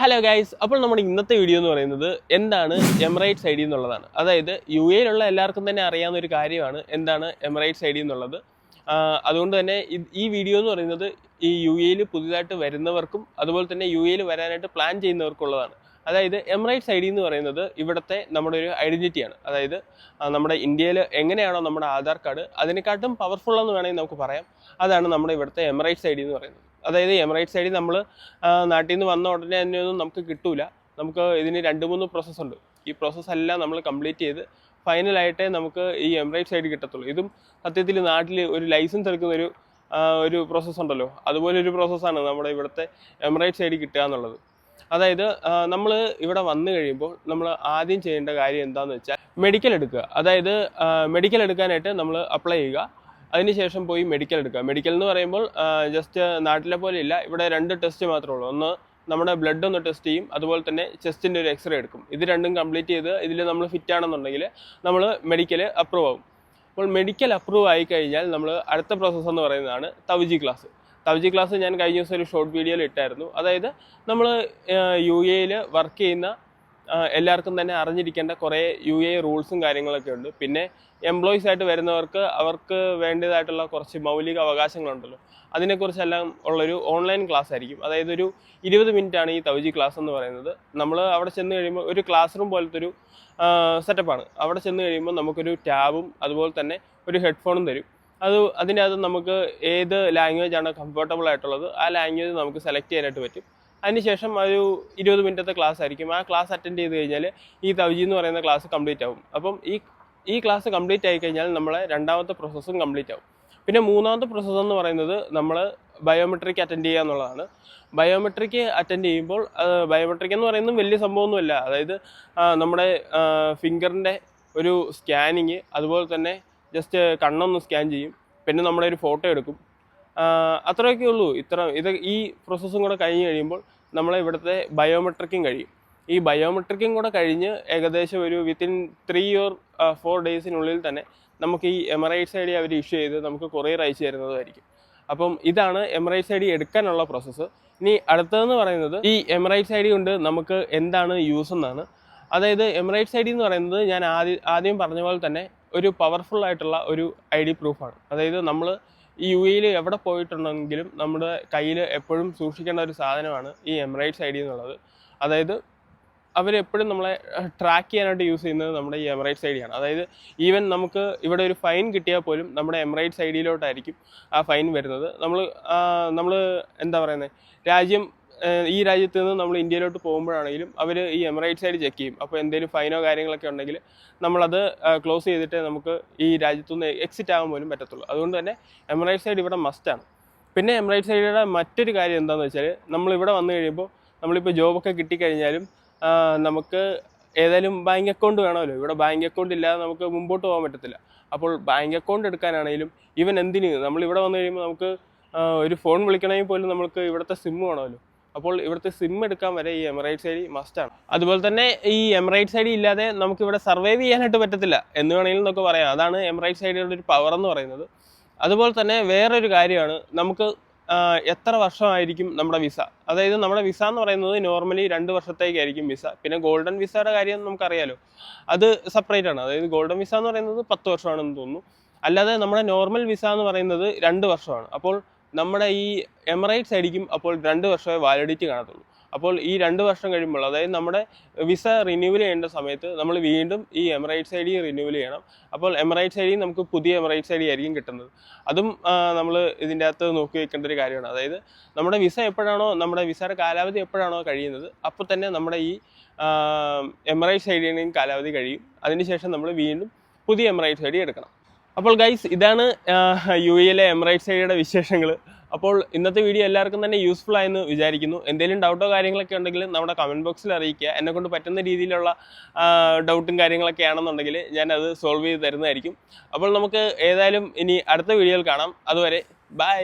Hello guys അപ്പോൾ നമ്മുടെ ഇന്നത്തെ വീഡിയോ എന്ന് പറയുന്നത് എന്താണ് എമിറേറ്റ്സ് ഐ ഡി എന്നുള്ളതാണ്. അതായത് യു എയിലുള്ള എല്ലാവർക്കും തന്നെ അറിയാവുന്ന ഒരു കാര്യമാണ് എന്താണ് എമിറേറ്റ്സ് ഐ ഡി എന്നുള്ളത്. അതുകൊണ്ട് തന്നെ ഈ വീഡിയോ എന്ന് പറയുന്നത് ഈ യു എയിൽ പുതിയതായിട്ട് വരുന്നവർക്കും അതുപോലെ തന്നെ യു എയിൽ വരാനായിട്ട് പ്ലാൻ ചെയ്യുന്നവർക്കുള്ളതാണ്. അതായത് എമിറേറ്റ്സ് ഐ ഡി എന്ന് പറയുന്നത് ഇവിടുത്തെ നമ്മുടെ ഒരു ഐഡന്റിറ്റിയാണ് അതായത് നമ്മുടെ ഇന്ത്യയിൽ എങ്ങനെയാണോ നമ്മുടെ ആധാർ കാർഡ് അതിനെക്കാട്ടും പവർഫുൾ എന്ന് വേണമെങ്കിൽ നമുക്ക് പറയാം. അതാണ് നമ്മുടെ ഇവിടുത്തെ എമിറേറ്റ്സ് ഐ ഡി എന്ന് പറയുന്നത്. അതായത് എമിറേറ്റ്സ് ഐ ഡി നമ്മൾ നാട്ടിൽ നിന്ന് വന്ന ഉടനെ തന്നെ ഒന്നും നമുക്ക് കിട്ടൂല. നമുക്ക് ഇതിന് രണ്ട് മൂന്ന് പ്രോസസ്സ് ഉണ്ട്. ഈ പ്രോസസ്സ് എല്ലാം നമ്മൾ കംപ്ലീറ്റ് ചെയ്ത് ഫൈനലായിട്ടേ നമുക്ക് ഈ എമിറേറ്റ്സ് ഐ ഡി കിട്ടത്തുള്ളൂ. ഇതും സത്യത്തിൽ നാട്ടിൽ ഒരു ലൈസൻസ് എടുക്കുന്ന ഒരു ഒരു പ്രോസസ്സ് ഉണ്ടല്ലോ. അതുപോലെ ഒരു പ്രോസസ്സാണ് നമ്മുടെ ഇവിടുത്തെ എമിറേറ്റ്സ് ഐ ഡി കിട്ടുക എന്നുള്ളത്. അതായത് നമ്മൾ ഇവിടെ വന്നു കഴിയുമ്പോൾ നമ്മൾ ആദ്യം ചെയ്യേണ്ട കാര്യം എന്താണെന്ന് വെച്ചാൽ മെഡിക്കൽ എടുക്കുക. അതായത് മെഡിക്കൽ എടുക്കാനായിട്ട് നമ്മൾ അപ്ലൈ ചെയ്യുക. അതിനുശേഷം പോയി മെഡിക്കൽ എടുക്കുക. മെഡിക്കൽ എന്ന് പറയുമ്പോൾ ജസ്റ്റ് നാട്ടിലെ പോലെ ഇല്ല. ഇവിടെ രണ്ട് ടെസ്റ്റ് മാത്രമേ ഉള്ളൂ. ഒന്ന് നമ്മുടെ ബ്ലഡ് ഒന്ന് ടെസ്റ്റ് ചെയ്യും. അതുപോലെ തന്നെ ചെസ്റ്റിന്റെ ഒരു എക്സ്റേ എടുക്കും. ഇത് രണ്ടും കംപ്ലീറ്റ് ചെയ്ത് ഇതിൽ നമ്മൾ ഫിറ്റ് ആണെന്നുണ്ടെങ്കിൽ നമ്മൾ മെഡിക്കൽ അപ്രൂവ് ആവും. അപ്പോൾ മെഡിക്കൽ അപ്രൂവ് ആയി കഴിഞ്ഞാൽ നമ്മൾ അടുത്ത പ്രോസസ്സ് എന്ന് പറയുന്നതാണ് തവജി ക്ലാസ് തവജി ക്ലാസ് ഞാൻ കഴിഞ്ഞ ദിവസം ഒരു ഷോർട്ട് വീഡിയോയിൽ ഇട്ടായിരുന്നു. അതായത് നമ്മൾ യു എയിൽ വർക്ക് ചെയ്യുന്ന എല്ലാവർക്കും തന്നെ അറിഞ്ഞിരിക്കേണ്ട കുറേ യു എ റൂൾസും കാര്യങ്ങളൊക്കെ ഉണ്ട്. പിന്നെ എംപ്ലോയീസ് ആയിട്ട് വരുന്നവർക്ക് അവർക്ക് വേണ്ടതായിട്ടുള്ള കുറച്ച് മൗലിക അവകാശങ്ങളുണ്ടല്ലോ. അതിനെക്കുറിച്ചെല്ലാം ഉള്ളൊരു ഓൺലൈൻ ക്ലാസ് ആയിരിക്കും. അതായത് ഒരു ഇരുപത് മിനിറ്റ് ആണ് ഈ തൗജി ക്ലാസ് എന്ന് പറയുന്നത്. നമ്മൾ അവിടെ ചെന്ന് കഴിയുമ്പോൾ ഒരു ക്ലാസ് റൂം പോലത്തെ ഒരു സെറ്റപ്പാണ് അവിടെ ചെന്ന് കഴിയുമ്പോൾ നമുക്കൊരു ടാബും അതുപോലെ തന്നെ ഒരു ഹെഡ്ഫോണും തരും. അത് അതിനകത്ത് നമുക്ക് ഏത് ലാംഗ്വേജ് ആണ് കംഫർട്ടബിൾ ആയിട്ടുള്ളത് ആ ലാംഗ്വേജ് നമുക്ക് സെലക്ട് ചെയ്യാനായിട്ട് പറ്റും. അതിനുശേഷം ഒരു ഇരുപത് മിനിറ്റത്തെ ക്ലാസ് ആയിരിക്കും. ആ ക്ലാസ് അറ്റൻഡ് ചെയ്ത് കഴിഞ്ഞാൽ ഈ തവജി എന്ന് പറയുന്ന ക്ലാസ് കംപ്ലീറ്റ് ആവും. അപ്പം ഈ ഈ ക്ലാസ് കംപ്ലീറ്റ് ആയി കഴിഞ്ഞാൽ നമ്മളെ രണ്ടാമത്തെ പ്രോസസ്സും കംപ്ലീറ്റ് ആവും. പിന്നെ മൂന്നാമത്തെ പ്രോസസ്സ് എന്ന് പറയുന്നത് നമ്മൾ ബയോമെട്രിക് അറ്റൻഡ് ചെയ്യുക എന്നുള്ളതാണ്. ബയോമെട്രിക് അറ്റൻഡ് ചെയ്യുമ്പോൾ ബയോമെട്രിക് എന്ന് പറയുന്നത് വലിയ സംഭവമൊന്നുമല്ല. അതായത് നമ്മുടെ ഫിംഗറിന്റെ ഒരു സ്കാനിങ് അതുപോലെ തന്നെ ജസ്റ്റ് കണ്ണൊന്ന് സ്കാൻ ചെയ്യും. പിന്നെ നമ്മുടെ ഒരു ഫോട്ടോ എടുക്കും. അത്രയൊക്കെ ഉള്ളൂ. ഇത്ര ഇത് ഈ പ്രോസസ്സും കൂടെ കഴിഞ്ഞ് കഴിയുമ്പോൾ നമ്മളെ ഇവിടുത്തെ ബയോമെട്രിക്കും കഴിയും. ഈ ബയോമെട്രിക്കും കൂടെ കഴിഞ്ഞ് ഏകദേശം ഒരു വിത്തിൻ ത്രീ ഓർ ഫോർ ഡേയ്സിനുള്ളിൽ തന്നെ നമുക്ക് ഈ എമറൈറ്റ്സ് ഐ ഡി അവർ ഇഷ്യൂ ചെയ്ത് നമുക്ക് കൊറിയർ അയച്ചു തരുന്നതായിരിക്കും. അപ്പം ഇതാണ് എമറൈറ്റ്സ് ഐ ഡി എടുക്കാനുള്ള പ്രോസസ്സ് ഇനി അടുത്തതെന്ന് പറയുന്നത് ഈ എമറൈറ്റ്സ് ഐ ഡി കൊണ്ട് നമുക്ക് എന്താണ് യൂസ് എന്നാണ്. അതായത് എമറൈറ്റ്സ് ഐ ഡി എന്ന് പറയുന്നത് ഞാൻ ആദ്യം ആദ്യം പറഞ്ഞ പോലെ തന്നെ ഒരു പവർഫുൾ ആയിട്ടുള്ള ഒരു ഐ ഡി പ്രൂഫാണ് അതായത് നമ്മൾ ഈ യു എയിൽ എവിടെ പോയിട്ടുണ്ടെങ്കിലും നമ്മുടെ കയ്യിൽ എപ്പോഴും സൂക്ഷിക്കേണ്ട ഒരു സാധനമാണ് ഈ എമറൈറ്റ്സ് ഐ ഡി എന്നുള്ളത്. അതായത് അവരെപ്പോഴും നമ്മളെ ട്രാക്ക് ചെയ്യാനായിട്ട് യൂസ് ചെയ്യുന്നത് നമ്മുടെ ഈ എമറൈറ്റ്സ് ഐ ഡിയാണ് അതായത് ഈവൻ നമുക്ക് ഇവിടെ ഒരു ഫൈൻ കിട്ടിയാൽ പോലും നമ്മുടെ എമറൈറ്റ്സ് ഐ ഡിയിലോട്ടായിരിക്കും ആ ഫൈൻ വരുന്നത്. നമ്മൾ നമ്മൾ എന്താ പറയുന്നത് രാജ്യം ഈ രാജ്യത്ത് നിന്ന് നമ്മൾ ഇന്ത്യയിലോട്ട് പോകുമ്പോഴാണെങ്കിലും അവർ ഈ എമിറേറ്റ് സൈഡ് ചെക്ക് ചെയ്യും. അപ്പോൾ എന്തെങ്കിലും ഫൈനോ കാര്യങ്ങളൊക്കെ ഉണ്ടെങ്കിൽ നമ്മളത് ക്ലോസ് ചെയ്തിട്ട് നമുക്ക് ഈ രാജ്യത്തു നിന്ന് എക്സിറ്റ് ആകാൻ പോലും പറ്റത്തുള്ളൂ. അതുകൊണ്ട് തന്നെ എമിറേറ്റ് സൈഡ് ഇവിടെ മസ്റ്റാണ് പിന്നെ എമിറേറ്റ് സൈഡിയുടെ മറ്റൊരു കാര്യം എന്താണെന്ന് വെച്ചാൽ നമ്മളിവിടെ വന്നു കഴിയുമ്പോൾ നമ്മളിപ്പോൾ ജോബൊക്കെ കിട്ടിക്കഴിഞ്ഞാലും നമുക്ക് ഏതായാലും ബാങ്ക് അക്കൗണ്ട് വേണമല്ലോ. ഇവിടെ ബാങ്ക് അക്കൗണ്ട് ഇല്ലാതെ നമുക്ക് മുമ്പോട്ട് പോകാൻ പറ്റത്തില്ല. അപ്പോൾ ബാങ്ക് അക്കൗണ്ട് എടുക്കാനാണെങ്കിലും ഇവൻ എന്തിന്? നമ്മൾ ഇവിടെ വന്നു കഴിയുമ്പോൾ നമുക്ക് ഒരു ഫോൺ വിളിക്കണമെങ്കിൽ പോലും നമുക്ക് ഇവിടുത്തെ സിം വേണമല്ലോ. അപ്പോൾ ഇവിടുത്തെ സിം എടുക്കാൻ വരെ ഈ എമറൈറ്റ്സ് ഐ ഡി മസ്റ്റാണ് അതുപോലെ തന്നെ ഈ എമറൈറ്റ്സ് ഐ ഡി ഇല്ലാതെ നമുക്ക് ഇവിടെ സർവൈവ് ചെയ്യാനായിട്ട് പറ്റത്തില്ല. എന്ന് വേണമെങ്കിലും നമുക്ക് പറയാം. അതാണ് എമറൈറ്റ്സ് ഐ ഡിയുടെ ഒരു പവർ എന്ന് പറയുന്നത്. അതുപോലെ തന്നെ വേറൊരു കാര്യമാണ്. നമുക്ക് എത്ര വർഷമായിരിക്കും നമ്മുടെ വിസ അതായത് നമ്മുടെ വിസ എന്ന് പറയുന്നത് നോർമലി രണ്ട് വർഷത്തേക്കായിരിക്കും വിസ പിന്നെ ഗോൾഡൻ വിസയുടെ കാര്യം നമുക്കറിയാലോ. അത് സെപ്പറേറ്റ് ആണ്. അതായത് ഗോൾഡൻ വിസ എന്ന് പറയുന്നത് പത്ത് വർഷമാണെന്ന് തോന്നുന്നു. അല്ലാതെ നമ്മുടെ നോർമൽ വിസ എന്ന് പറയുന്നത് രണ്ട് വർഷമാണ്. അപ്പോൾ നമ്മുടെ ഈ എമറൈറ്റ്സ് ആയിരിക്കും അപ്പോൾ രണ്ട് വർഷമേ വാലിഡിറ്റി കാണത്തുള്ളൂ. അപ്പോൾ ഈ രണ്ട് വർഷം കഴിയുമ്പോൾ അതായത് നമ്മുടെ വിസ റിന്യൂവൽ ചെയ്യേണ്ട സമയത്ത് നമ്മൾ വീണ്ടും ഈ എമറൈറ്റ്സ് ഐ ഡി റിന്യൂവൽ ചെയ്യണം. അപ്പോൾ എമറൈറ്റ്സ് ഐ ഡി നമുക്ക് പുതിയ എമറൈറ്റ്സ് ഐ ഡി ആയിരിക്കും കിട്ടുന്നത്. അതും നമ്മൾ ഇതിന്റെ അകത്ത് നോക്കി വെക്കേണ്ട ഒരു കാര്യമാണ്. അതായത് നമ്മുടെ വിസ എപ്പോഴാണോ നമ്മുടെ വിസയുടെ കാലാവധി എപ്പോഴാണോ കഴിയുന്നത് അപ്പോൾ തന്നെ നമ്മുടെ ഈ എമറൈറ്റ്സ് ഐ ഡിയുടെയും കാലാവധി കഴിയും. അതിനുശേഷം നമ്മൾ വീണ്ടും പുതിയ എമറൈറ്റ്സ് ഐ ഡി എടുക്കണം. അപ്പോൾ ഗൈസ് ഇതാണ് യു എയിലെ എമിറേറ്റ്സ് ഐഡിയുടെ ഡിയുടെ വിശേഷങ്ങൾ അപ്പോൾ ഇന്നത്തെ വീഡിയോ എല്ലാവർക്കും തന്നെ യൂസ്ഫുൾ ആയെന്ന് വിചാരിക്കുന്നു. എന്തെങ്കിലും ഡൗട്ടോ കാര്യങ്ങളൊക്കെ ഉണ്ടെങ്കിൽ നമ്മുടെ കമന്റ് ബോക്സിൽ അറിയിക്കുക. എന്നെ കൊണ്ട് പറ്റുന്ന രീതിയിലുള്ള ഡൗട്ടും കാര്യങ്ങളൊക്കെ ആണെന്നുണ്ടെങ്കിൽ ഞാനത് സോൾവ് ചെയ്ത് തരുന്നതായിരിക്കും. അപ്പോൾ നമുക്ക് ഏതായാലും ഇനി അടുത്ത വീഡിയോയിൽ കാണാം. അതുവരെ ബൈ